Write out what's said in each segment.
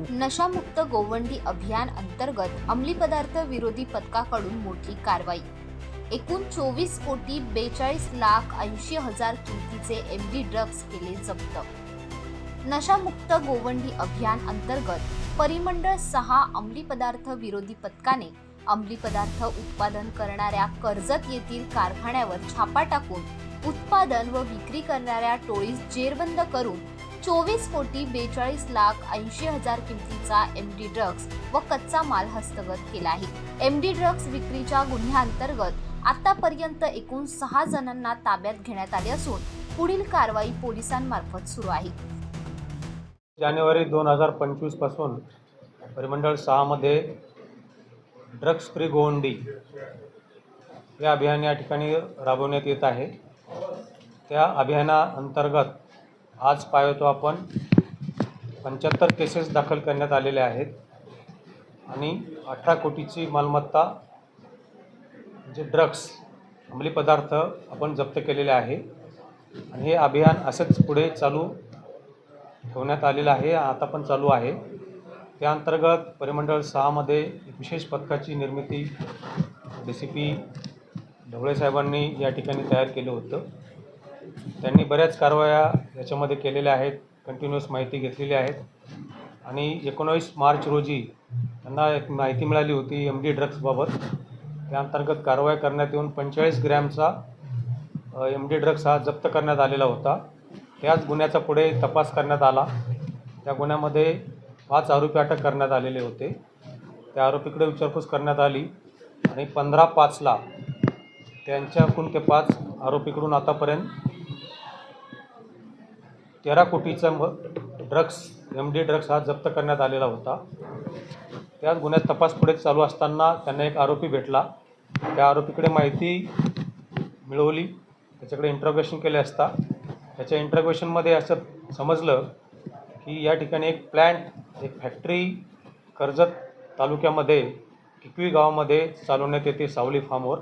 नशामुक्त गोवंडी अभियान अंतर्गत अंमली पदार्थ विरोधी पथकाकडून मोठी कारवाई. एकूण चोवीस कोटी बेचाळीस लाख ऐंशी हजार किमतीचे एम डी ड्रग्ज केले जप्त. नशामुक्त गोवंडी अभियान अंतर्गत परिमंडळ सहा अंमली पदार्थ विरोधी पथकाने अंमली पदार्थ उत्पादन करणाऱ्या कर्जत येथील कारखान्यावर छापा टाकून उत्पादन व विक्री करणाऱ्या टोळीस जेरबंद करून चोवीस कोटी बेचाळीस लाख ऐंशी हजार किमतीचा एम डी ड्रग्ज व कच्चा माल हस्तगत केला आहे. एम डी ड्रग्ज विक्रीच्या गुन्ह्याअंतर्गत आतापर्यंत एकूण सहा जणांना ताब्यात घेण्यात आले असून पुढील कारवाई पोलिसांमार्फत सुरू आहे. जानेवारी दोन हजार पंचवीसपासून परिमंडळ सहामध्ये ड्रग्ज फ्री गोवंडी हे अभियान या ठिकाणी राबवण्यात येत आहे. त्या अभियानाअंतर्गत आज पाहतो आपण पंच्याहत्तर केसेस दाखल करण्यात आलेल्या आहेत आणि अठरा कोटीची मालमत्ता म्हणजे ड्रग्स अंमली पदार्थ आपण जप्त केलेले आहे. आणि हे अभियान असंच पुढे चालू ठेवण्यात आलेलं आहे आता पण चालू आहे. त्या अंतर्गत परिमंडळ सहामध्ये विशेष पथकाची निर्मिती डी सी पी ढवळे साहेबांनी या ठिकाणी तयार केलं होतं. त्यांनी बऱ्याच कारवाया याच्यामध्ये केलेल्या आहेत कंटिन्युअस माहिती घेतलेली आहेत. आणि एकोणावीस मार्च रोजी त्यांना एक माहिती मिळाली होती एम डी ड्रग्सबाबत त्या अंतर्गत कारवाई करण्यात येऊन पंचेचाळीस ग्रॅमचा एम डी ड्रग्स हा जप्त करण्यात आलेला होता. त्याच गुन्ह्याचा पुढे तपास करण्यात आला. त्या गुन्ह्यामध्ये पाच आरोपी अटक करण्यात आलेले होते. त्या आरोपीकडे विचारपूस करण्यात आली आणि पंधरा पाचला त्यांच्याकडून ते पाच आरोपीकडून आतापर्यंत तेरा कोटीचा म ड्रग्स एम डी ड्रग्स हा जप्त करण्यात आलेला होता. त्याच गुन्ह्यात तपास पुढे चालू असताना त्यांना एक आरोपी भेटला. त्या आरोपीकडे माहिती मिळवली. त्याच्याकडे इंट्रोगेशन केले असता. त्याच्या इंट्रोगेशनमध्ये असं समजलं की या ठिकाणी एक प्लॅन्ट एक फॅक्टरी कर्जत तालुक्यामध्ये किकवी गावामध्ये चालवण्यात येते सावली फार्मवर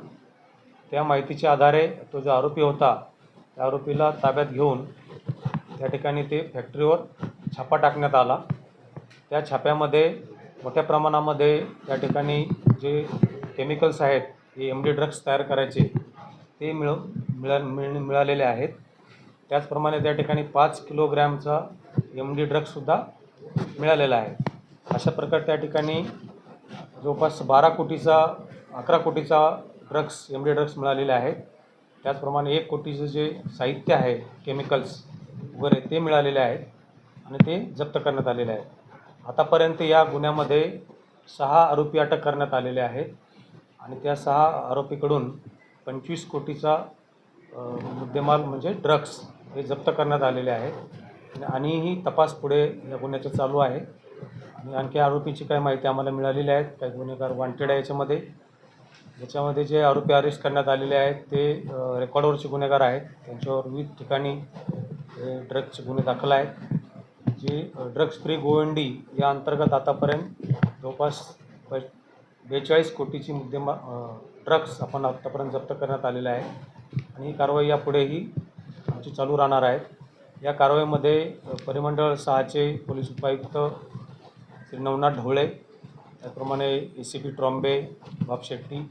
त्या माहितीच्या आधारे तो जो आरोपी होता त्या आरोपीला ताब्यात घेऊन त्या ठिकाणी ते फॅक्टरीवर छापा टाकण्यात आला. त्या छाप्यामध्ये मोठ्या प्रमाणामध्ये त्या ठिकाणी जे केमिकल्स आहेत हे एम डी ड्रग्स तयार करायचे ते मिळ मिळा मिळ मिळालेले आहेत. त्याचप्रमाणे त्या ठिकाणी पाच किलोग्रॅमचा एम डी ड्रग्ससुद्धा मिळालेला आहे. अशा प्रकारे त्या ठिकाणी जवळपास बारा कोटीचा अकरा कोटीचा ड्रग्स एम डी ड्रग्स मिळालेले आहेत. त्याचप्रमाणे एक कोटीचं जे साहित्य आहे केमिकल्स वगैरे ते मिळालेले आहेत आणि ते जप्त करण्यात आलेले आहेत. आतापर्यंत या गुन्ह्यामध्ये सहा आरोपी अटक करण्यात आलेले आहेत आणि त्या सहा आरोपीकडून पंचवीस कोटीचा मुद्देमाल म्हणजे ड्रग्स हे जप्त करण्यात आलेले आहेत. आणि आणिही तपास पुढे या गुन्ह्याचा चालू आहे. आणि आणखी आरोपीची काही माहिती आम्हाला मिळालेली आहे काही गुन्हेगार वॉन्टेड आहे याच्यामध्ये. याच्यामध्ये जे आरोपी अरेस्ट करण्यात आलेले आहेत ते रेकॉर्डवरचे गुन्हेगार आहेत. त्यांच्यावर विविध ठिकाणी ड्रग्सचे गुन्हे दाखल आहेत. जे ड्रग्स फ्री गोवंडी या अंतर्गत आतापर्यंत जवळपास बेचाळीस कोटीची मुद्देमा ड्रग्स आपण आत्तापर्यंत जप्त करण्यात आलेले आहे. आणि ही कारवाई यापुढेही आमची चालू राहणार आहे. या कारवाईमध्ये परिमंडळ सहाचे पोलीस उपायुक्त श्री नवनाथ ढवळे त्याचप्रमाणे ए सी पी ट्रॉम्बे बाप शेट्टी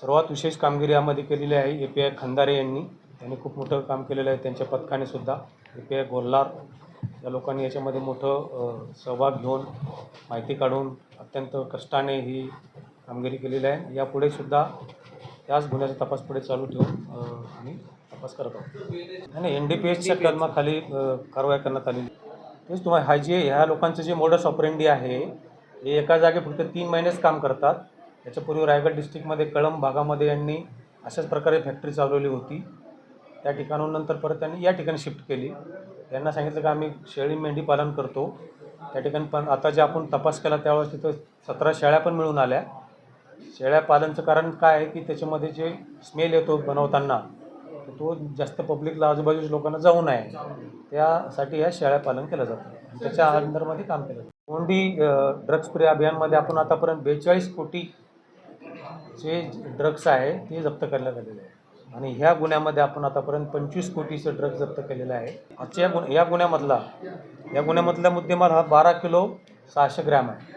सर्वात विशेष कामगिरी यामध्ये केलेली आहे ए पी आय खंदारे यांनी. त्यांनी खूप मोठं काम केलेलं आहे. त्यांच्या पथकाने सुद्धा आय गोल्हार या लोकांनी याच्यामध्ये मोठं सहभाग घेऊन माहिती काढून अत्यंत कष्टाने ही कामगिरी केलेली आहे. यापुढे सुद्धा त्याच गुन्ह्याचा तपास पुढे चालू ठेवून आम्ही तपास करत आहोत. नाही एन डी पी एसच्या कलमाखाली कारवाई करण्यात आलेली तेच तुम्हाला हा जे ह्या लोकांचं जे मोडस ऑपरेंडी आहे हे एका जागी फक्त तीन महिनेच काम करतात. याच्यापूर्वी रायगड डिस्ट्रिक्टमध्ये कळंब भागामध्ये यांनी अशाच प्रकारे फॅक्टरी चालवली होती. त्या ठिकाणाहून नंतर परत त्यांनी या ठिकाणी शिफ्ट केली. त्यांना सांगितलं की आम्ही शेळी मेंढी पालन करतो. त्या ठिकाणी पण आता जे आपण तपास केला त्यावेळेस तिथं सतरा शेळ्या पण मिळून आल्या. शेळ्या पालनचं कारण काय आहे की त्याच्यामध्ये जे स्मेल येतो बनवताना तर तो जास्त पब्लिकला आजूबाजूच्या लोकांना जाऊ नये. त्यासाठी या शेळ्या पालन केलं जातं त्याच्या अंदरमध्ये काम केलं जातं. कोंडी ड्रग्ज फ्री अभियानमध्ये आपण आतापर्यंत बेचाळीस कोटी जे ड्रग्स आहे ते जप्त करण्यात आलेले आहे आणि ह्या गुन्ह्यामध्ये आपण आतापर्यंत पंचवीस कोटीचं ड्रग्ज जप्त केलेलं आहे. आजच्या या गुन्ह या गुन्ह्यामधला या गुन्ह्यामधला मुद्देमाल हा बारा किलो सहाशे ग्रॅम आहे.